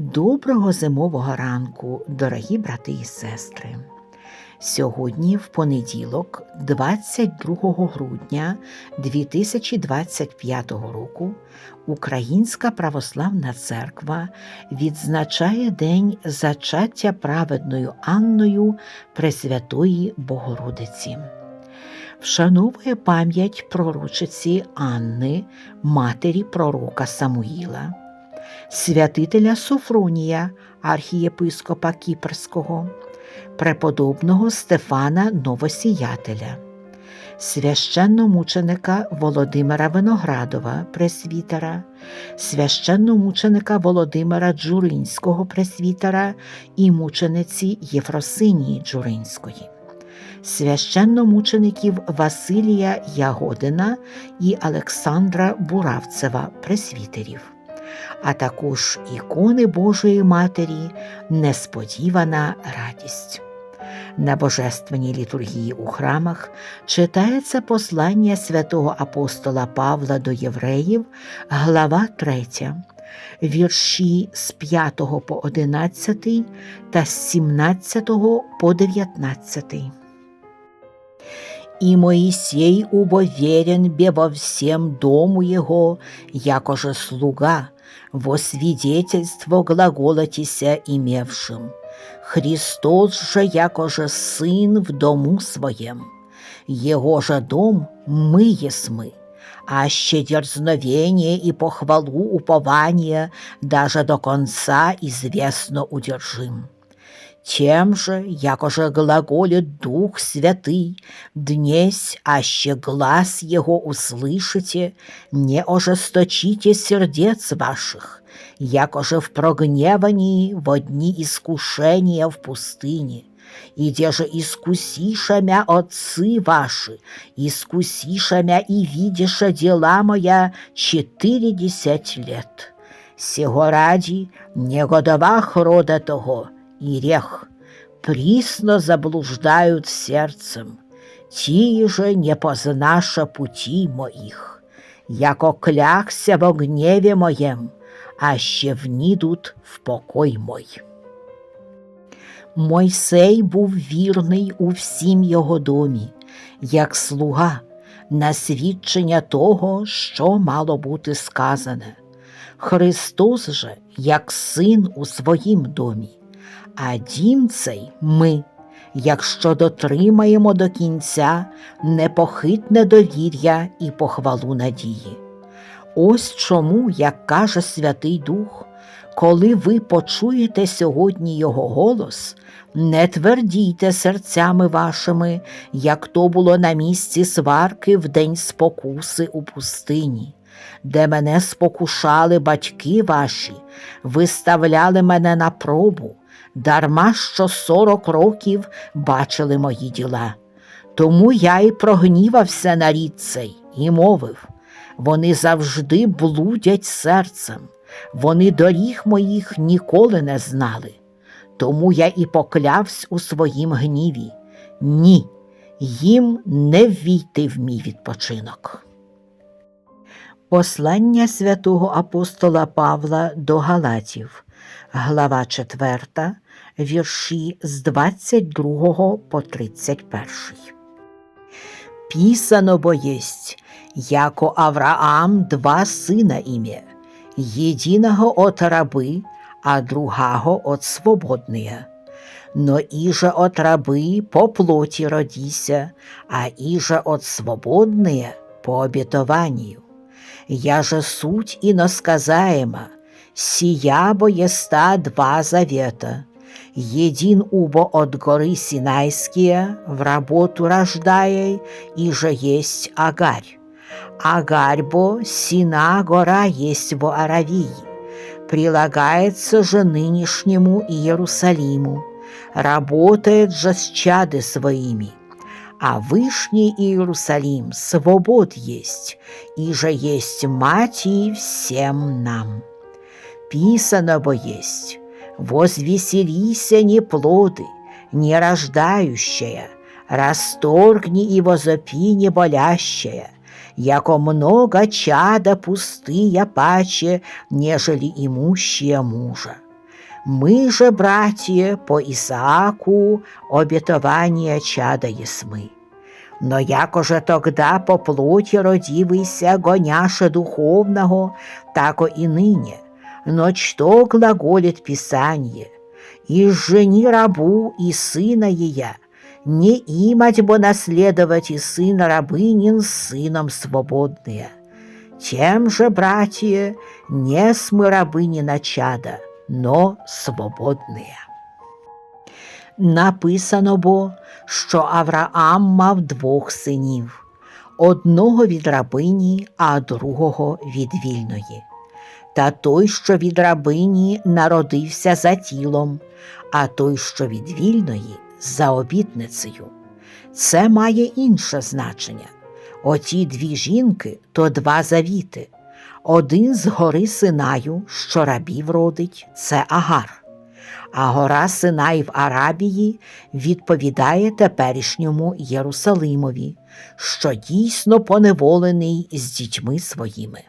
Доброго зимового ранку, дорогі брати і сестри. Сьогодні, в понеділок, 22 грудня 2025 року, Українська православна церква відзначає День зачаття праведною Анною Пресвятої Богородиці. Вшановує пам'ять пророчиці Анни, матері пророка Самуїла святителя Софронія, архієпископа Кіпрського, преподобного Стефана Новосіятеля, священномученика Володимира Виноградова, пресвітера, священномученика Володимира Джуринського пресвітера і мучениці Єфросинії Джуринської. Священномучеників Василія Ягодина і Олександра Буравцева, пресвітерів а також ікони Божої Матері Несподівана радість. На божественній літургії у храмах читається послання святого апостола Павла до євреїв, глава 3, вірші з 5 по 11 та з 17 по 19. И Моисей убоверен бе во всем дому его, якоже слуга, во свидетельство глаголотися имевшим. Христос же якоже сын в дому своем. Его же дом мы есмы, аще дерзновение и похвалу упования даже до конца известно удержим. Тем же, якоже глаголит Дух Святый, днесь, аще глаз Его услышите, не ожесточите сердец ваших, якоже в прогневании в дни искушения в пустыне, и где же искусиша мя отцы ваши, искусиша мя и видиша дела моя четыредесять лет. Сего ради не годовах рода того, и рех, присно заблуждают сердцем, ті же не познаша пути моих, яко клякся во гневе моем, аще внідуть в покой мой. Мойсей був вірний у всім його домі, як слуга, на свідчення того, що мало бути сказане. Христос же, як син у своїм домі, а дім цей ми, якщо дотримаємо до кінця непохитне довір'я і похвалу надії. Ось чому, як каже Святий Дух, коли ви почуєте сьогодні Його голос, не твердійте серцями вашими, як то було на місці сварки в день спокуси у пустині, де мене спокушали батьки ваші, виставляли мене на пробу, дарма що сорок років бачили мої діла. Тому я й прогнівався на рід цей і мовив вони завжди блудять серцем, вони доріг моїх ніколи не знали. Тому я і поклявсь у своїм гніві. Ні, їм не ввійти в мій відпочинок. Послання святого апостола Павла до Галатів, глава 4, вірші з 22 по 31. Писано бо єсть, яко Авраам два сина ім'я, єдиного от раби, а другого от свободния. Но иже от рабы по плоти родися, а иже от свободные по обетованию. Я же суть иносказаема, сия бо еста два завета, един убо от горы Синайские в работу рождая, и же есть Агарь. Агарь бо Сина гора есть во Аравии, прилагается же нынешнему Иерусалиму, работает же с чады своими. А Вышний Иерусалим свобод есть, и же есть мать и всем нам. Писано бо есть, возвеселися не плоды, не рождающая, расторгни и возопи не болящая, яко много чада пустыя паче, нежели имущие мужа. Ми же, братья, по Исааку обетования чада есмы. Но якоже тогда по плоти родивися гоняше духовного, тако и ныне. Но что глаголит Писание? И жени рабу и сына ея, не имать бо наследовать и сына рабынин с сыном свободные. Тем же, братья, не смы рабыни начада, но свободные. Написано бо, що Авраам мав двох синів, одного від рабині, а другого від вільної. Та той, що від рабині, народився за тілом, а той, що від вільної, за обітницею. Це має інше значення. Оті дві жінки то два завіти. Один з гори Синаю, що рабів родить, це Агар. А гора Синай в Арабії відповідає теперішньому Єрусалимові, що дійсно поневолений з дітьми своїми.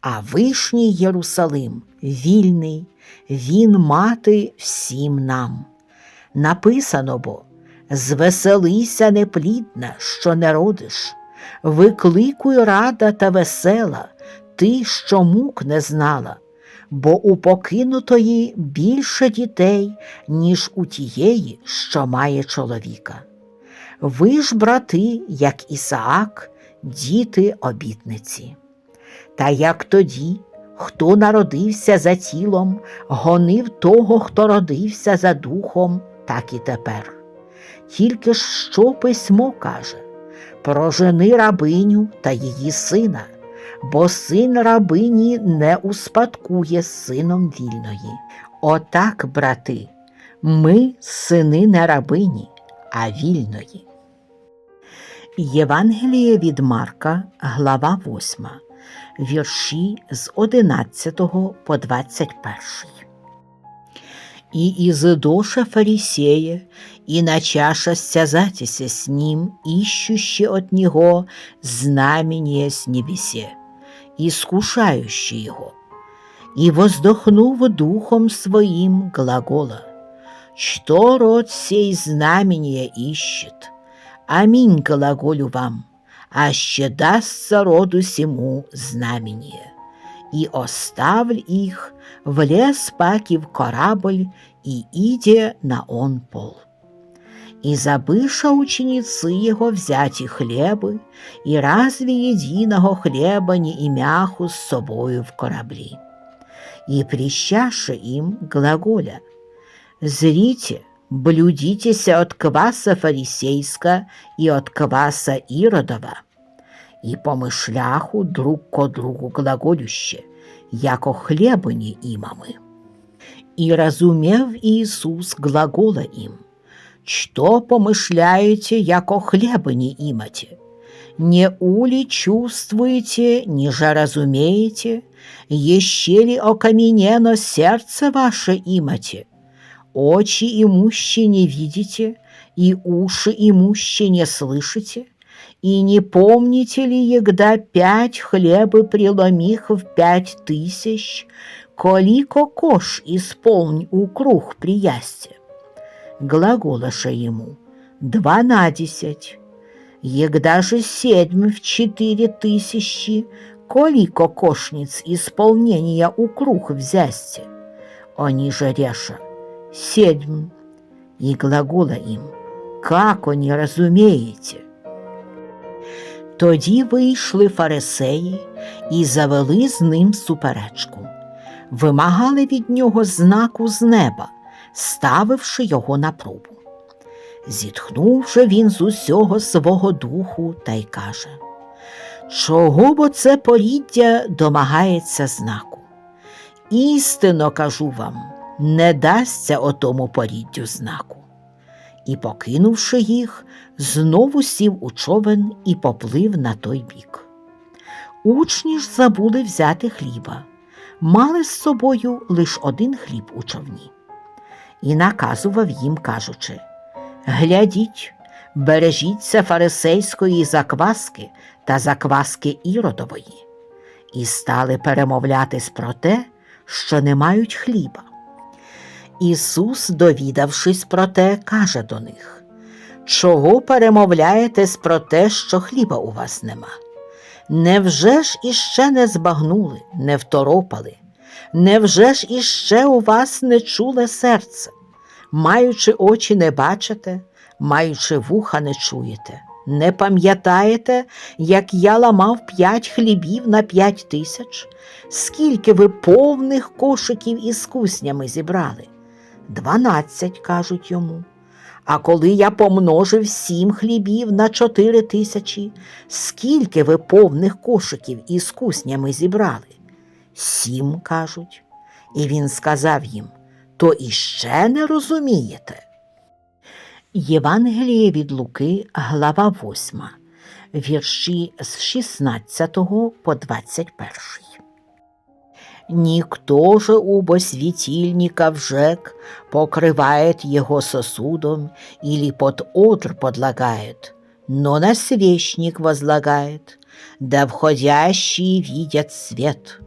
А вишній Єрусалим вільний, він мати всім нам. Написано бо звеселися неплідна, що не родиш, викликуй рада та весела, ти, що мук не знала, бо у покинутої більше дітей, ніж у тієї, що має чоловіка. Ви ж, брати, як Ісаак, діти обітниці. Та як тоді, хто народився за тілом, гонив того, хто родився за духом, так і тепер. Тільки що письмо каже прожени рабиню та її сина, бо син рабині не успадкує сином вільної. Отак, брати, ми сини не рабині, а вільної. Євангеліє від Марка, глава 8, вірші з 11 по 21. И изыдоша фарисея, и начаша стязатися с ним, ищущие от него знамение с небесе, искушающие его. И воздохнув духом своим глагола, что род сей знамение ищет, аминь глаголю вам, аще дастся роду сему знамение. И оставль их, влез паки в корабль и иде на он пол. И забыша ученицы его взять и хлебы, и разве единого хлеба не имяху с собою в корабли. И прищаше им глаголя, «Зрите, блюдитеся от кваса фарисейска и от кваса Иродова» і помишляху друг ко другу глаголюще, яко хлебані імами. І разумев Ісус глагола им, что помышляете, яко хлебані имате? Не ули чувствуете, не же разумеете, еще ли окаменено сердце ваше имате? Очи имущие не видите, и уши имущие не слышите? И не помните ли, егда пять хлебы преломих в пять тысяч, колико кош исполнь у круг приясте? Глаголаша ему, два на десять. Егда же седьм в четыре тысячи, колико кошниц исполнения у круг взясте? Они же реша, седьм. И глагола им, как они разумеете? Тоді вийшли фарисеї і завели з ним суперечку, вимагали від нього знаку з неба, ставивши його на пробу. Зітхнувши він з усього свого духу та й каже Чого бо це поріддя домагається знаку? Істинно кажу вам, не дасться отому поріддю знаку. І, покинувши їх, знову сів у човен і поплив на той бік. Учні ж забули взяти хліба, мали з собою лише один хліб у човні. І наказував їм, кажучи Глядіть, бережіться фарисейської закваски та закваски іродової, і стали перемовлятись про те, що не мають хліба. Ісус, довідавшись про те, каже до них Чого перемовляєтесь про те, що хліба у вас нема? Невже ж іще не збагнули, не второпали? Невже ж іще у вас не чуле серце? Маючи очі, не бачите, маючи вуха, не чуєте. Не пам'ятаєте, як я ламав п'ять хлібів на п'ять тисяч? Скільки ви повних кошиків із куснями зібрали? Дванадцять, кажуть йому. А коли я помножив сім хлібів на чотири тисячі, скільки ви повних кошиків із куснями зібрали? Сім, кажуть. І він сказав їм то іще не розумієте. Євангеліє від Луки, глава 8, вірші з 16 по 21. Никто же убо светильника вжег, покрывает его сосудом или под одр подлагает, но на свечник возлагает, да входящие видят свет.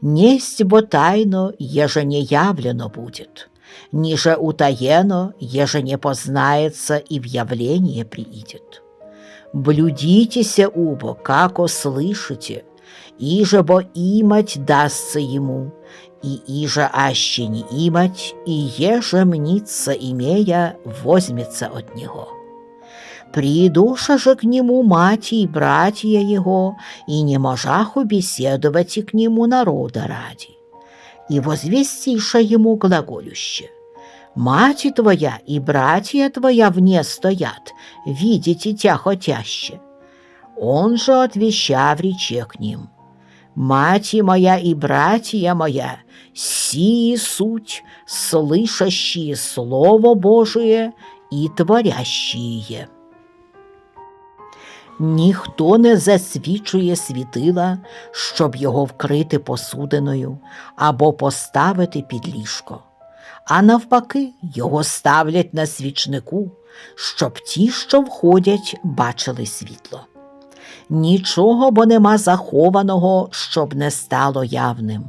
Несть бо тайно, еже не явлено будет, ниже утаено, еже не познается и в явление приидет. Блюдитеся убо, како слышите, иже бо имать дастся ему, и иже аще не имать, и еже мнится имея, возьмется от него. Придуша же к нему мать и братья его, и не можаху беседовать и к нему народа ради. И возвестиша ему глаголюще. Мать твоя и братья твоя вне стоят, видите тя хотяще. Он же отвещав рече к ним. Мать моя и братья моя, сии суть, слышащие Слово Божие и творящие. Ніхто не засвічує світила, щоб його вкрити посудиною або поставити під ліжко, а навпаки, його ставлять на свічнику, щоб ті, що входять, бачили світло. Нічого бо нема захованого, щоб не стало явним,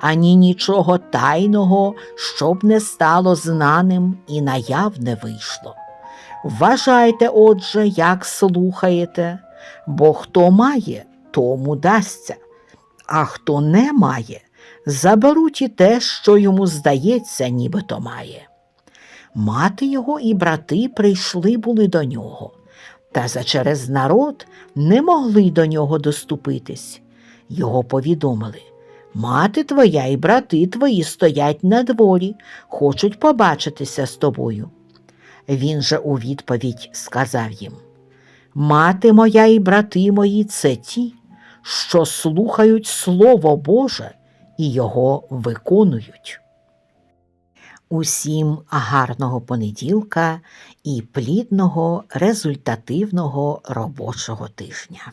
ані нічого тайного, щоб не стало знаним і наявне вийшло. Вважайте, отже, як слухаєте, бо хто має, тому дасться, а хто не має, заберуть і те, що йому здається, нібито має. Мати його і брати прийшли були до нього, та за через народ не могли до нього доступитись. Його повідомили Мати твоя і брати твої стоять на дворі, хочуть побачитися з тобою. Він же у відповідь сказав їм Мати моя і брати мої це ті, що слухають Слово Боже і його виконують. Усім гарного понеділка і плідного результативного робочого тижня.